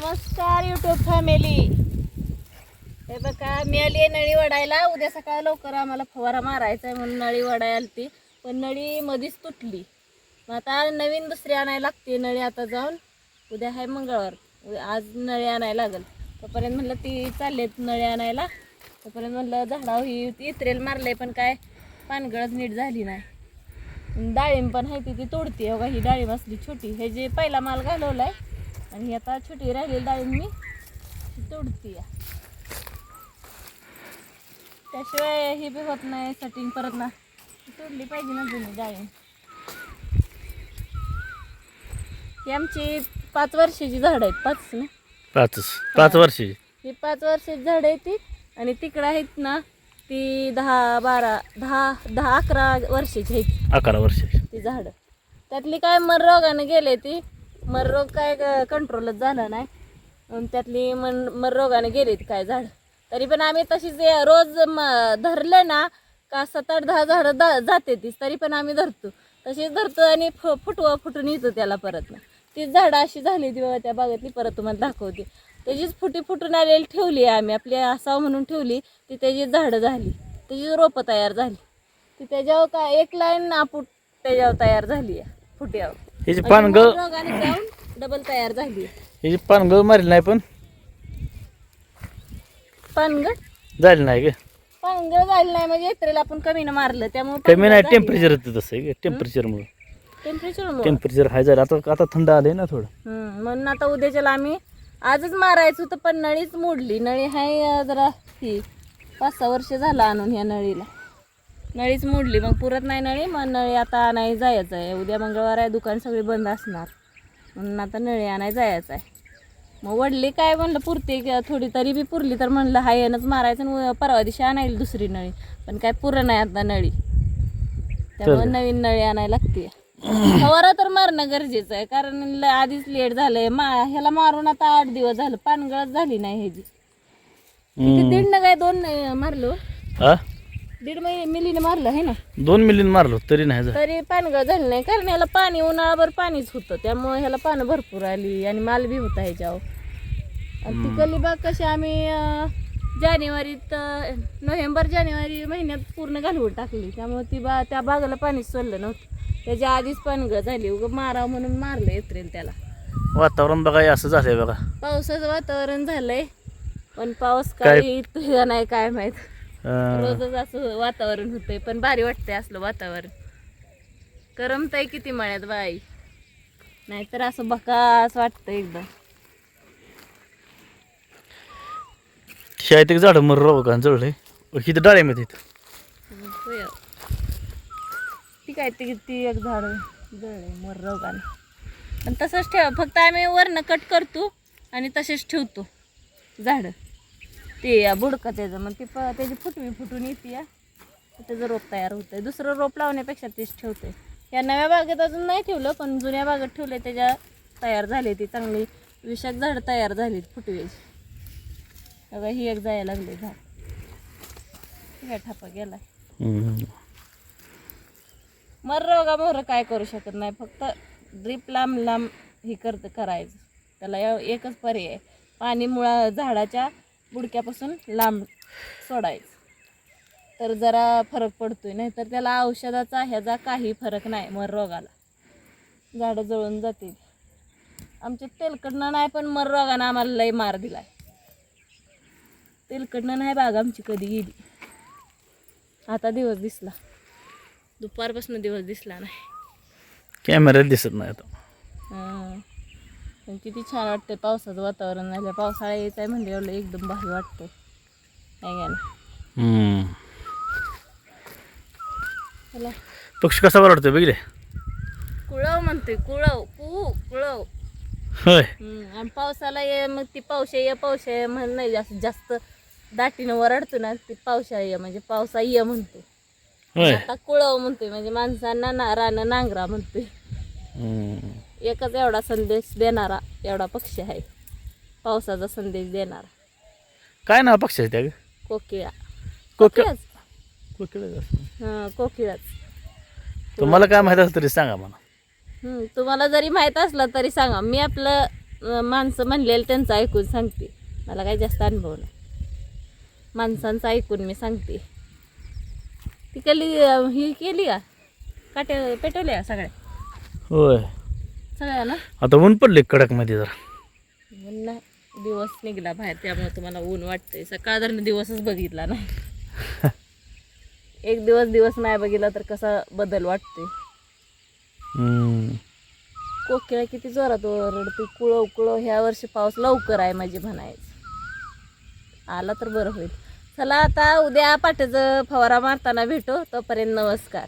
नमस्कार YouTube family हे बघा मी आली आहे नळी वडायला. उद्या सकाळ लवकर आम्हाला फवारा मारायचा आहे म्हणून नळी वडायला आलती. पण नळी मधीच तुटली. मग आता नवीन दुसरी आणायला लागते नळी आता जाऊन. उद्या आहे मंगळवार. आज नळी आणायला लागल. तोपर्यंत म्हणलं ती चाललेत नळी आणायला. तोपर्यंत म्हणलं झाडावर ही इत्रेल मारलंय पण काय पानगळच नीट झाली नाही. डाळिंब पण आहे ती ती तोडते बघा ही डाळिंब असली छोटी. हे जे पहिला माल घालवला आहे आणि ही आता छोटी राहिलेली डाळिंब मी तोडते त्याशिवाय हे बी होत नाही सेटिंग परत ना तोडली पाहिजे ना जुनी डाळिंब ही आमची पाच वर्षाची झाड आहेत पाच ना? पाचच. पाच वर्षाची. ही पाच वर्षाची झाड आहे ती. आणि तिकडं आहेत ना ती दहा बारा दहा दहा अकरा वर्षाची आहेत. अकरा वर्षाची. ती झाडं. त्यातली काय मर रोगाने गेले ती मर रोग काय कंट्रोलच झाला नाही. त्यातली मन मर रोगाने गेलीत काय झाड. तरी पण आम्ही तशीच रोज म- धरलं ना का सात आठ दहा झाडं दा जाते तीच तरी पण आम्ही धरतो. तशीच धरतो आणि फ फुटवा फुटून येतो त्याला परत. ना तीच झाडं अशी झाली ती बाबा त्या बागेतली परत तुम्हाला दाखवते. त्याचीच फुटी फुटून आलेली ठेवली आम्ही आपली असावं म्हणून ठेवली ती त्याची झाडं झाली त्याची रोपं तयार झाली ती त्याच्यावर का एक लाईन आपूट त्याच्यावर तयार झाली आहे फुट्यावर. ह्याची पानगळ जाऊन डबल तयार झाली. ह्याची पानगळ मारली नाही पण पानगड झाली नाही ग. पानगड झाली नाही म्हणजे एप्रिल आपण कमीनं मारलं त्यामुळे कमी नाही टेम्परेचर येतं तसं आहे टेम्परेचरमुळे टेम्परेचर टेम्परेचर हाय झालं. आता आता थंड आलंय ना थोडं. म्हणून आता उद्याच्याला आम्ही आजच मारायचं होतं पण नळीच मोडली. नळी हाय जरा ही पाच सहा वर्ष झालं आणून ह्या नळीला. नळीच मोडली मग पुरत नाही नळी मग नळी आता आणाय जायचं आहे. उद्या मंगळवार आहे दुकान सगळी बंद असणार. म्हणून आता नळी आणाय जायचं आहे. मग वडली काय म्हणलं पुरते थोडी तरी बी पुरली तर म्हणलं हायनच मारायचं आणि उ- परवा दिवशी आणायला दुसरी नळी. पण काय पुरं नाही आता नळी. त्यामुळे नवीन नळी आणायला लागते फवारा तर मारणं गरजेचं आहे कारण आधीच लेट झालंय. मा ह्याला मारून आता आठ दिवस झालं पानगळच झाली नाही ह्याची. दीड न काय दोन मारलो हा? दीड महिने मिलीने मारलं आहे ना? दोन मिलीन मारलो तरी नाही झालं. तरी पानगळ झालं नाही कारण ह्याला पाणी उन्हाळाभर पाणीच होतं त्यामुळे ह्याला पानं भरपूर आली आणि माल बी होता ह्याच्यावर. आणि ती कलिबाग कशी आम्ही अं, जानेवारीत अं, नोव्हेंबर जानेवारी महिन्यात पूर्ण घालवून टाकली. त्यामुळे ती बा त्या बागाला पाणीच सोडलं नव्हतं. त्याच्या आधीच पानगळ झाली उगं मारावं म्हणून मारलं एप्रिल त्याला. वातावरण बघा हे असं झालंय बघा. पावसाचं वातावरण झालंय पण पाऊस काय- काही तुझा नाही काय माहीत. रोजच असं वातावरण होतंय पण भारी वाटतंय असलं वातावरण. करमतंय किती मळ्यात बाई. नाहीतर असं बकास वाटतं एकदम. शाळेत झाडं मर जळलंय इथं डाळ्यामध्ये आहेत. होय. ती काय ती ती एक झाड जळले मर रोगाने पण तसंच ठेव फक्त आम्ही वरनं कट करतो आणि तसेच ठेवतो झाडं. ते बुडका त्याचं मग ती प त्याची फुटवी फुटून येते या त्याचं रोप तयार होतंय. दुसरं रोप लावण्यापेक्षा तेच ठेवतंय. या नव्या बागेत अजून नाही ठेवलं पण जुन्या बागेत ठेवले त्याच्या तयार झाली ती चांगली. विषाक झाडं तयार झाली फुटवीची बघा ही एक जायला लागले झाड. गेलाय. हम्म. मर रोगा मोर काय करू शकत नाही फक्त ड्रीप लांब लांब हे करत करायचं. त्याला एकच पर्याय आहे. पाणी मुळा झाडाच्या बुडक्यापासून लांब सोडायचं. तर जरा फरक पडतोय नाही तर त्याला औषधाचा ह्याचा काही फरक नाही मर रोगाला. झाडं जळून जातील. आमच्या तेलकडनं नाही पण मर रोगानं आम्हाला लय मार दिलाय. तेलकडनं नाही बाग आमची कधी गेली. आता दिवस दिसला. दुपारपासून दिवस दिसला नाही. कॅमेऱ्यात दिसत नाही आता. हं. पण किती छान वाटतंय पावसाचं वातावरण. झालं पावसाळा येत आहे म्हणजे एवढं एकदम भारी वाटतं नाही का? ना हम्म. चला. पक्षी कसा बरं वाटतोय बघितले? कुळव म्हणतोय कुळव. कू कुळव. होय. आणि पावसाला ये मग ती पावसा ये पावसा ये म्हण नाही जास्त जास्त दाटीनं वरडतो ना ती पावसा ये म्हणजे पावसा ये म्हणतो होय. आता कुळव म्हणतोय म्हणजे माणसांना ना रानं नांगरा म्हणतोय. हम्म. एकच एवढा संदेश देणारा एवढा पक्षी आहे. पावसाचा संदेश देणारा. काय नाव पक्षाचं त्या? ग कोकिळा. कोकिळ. कोकिळाच. हां कोकिळाच. तुम्हाला काय माहीत असेल तरी सांगा मला हं, तुम्हाला जरी माहीत असलं तरी सांगा. मी आपलं अं, माणसं म्हणलेलं त्यांचं ऐकून सांगते. मला काही जास्त अनुभव नाही. माणसांचं ऐकून मी सांगते. ती कली अं, ही केली का? काटे पेटवल्या सगळ्या? होय. ना आता ऊन पडले कडकमध्ये जरा. ऊन नाही दिवस निघला बाहेर त्यामुळे तुम्हाला ऊन वाटतंय. सकाळ धरण दिवसच बघितला नाही. एक दिवस दिवस नाही बघितला तर कसा बदल वाटतोय. हम्म. कोकिळा किती जोरात ओरडते कुळव कुळव ह्या वर्षी पाऊस लवकर आहे माझी म्हणायचं. आला तर बरं होईल. चला आता उद्या पाट्याचं फवारा मारताना भेटू तोपर्यंत नमस्कार.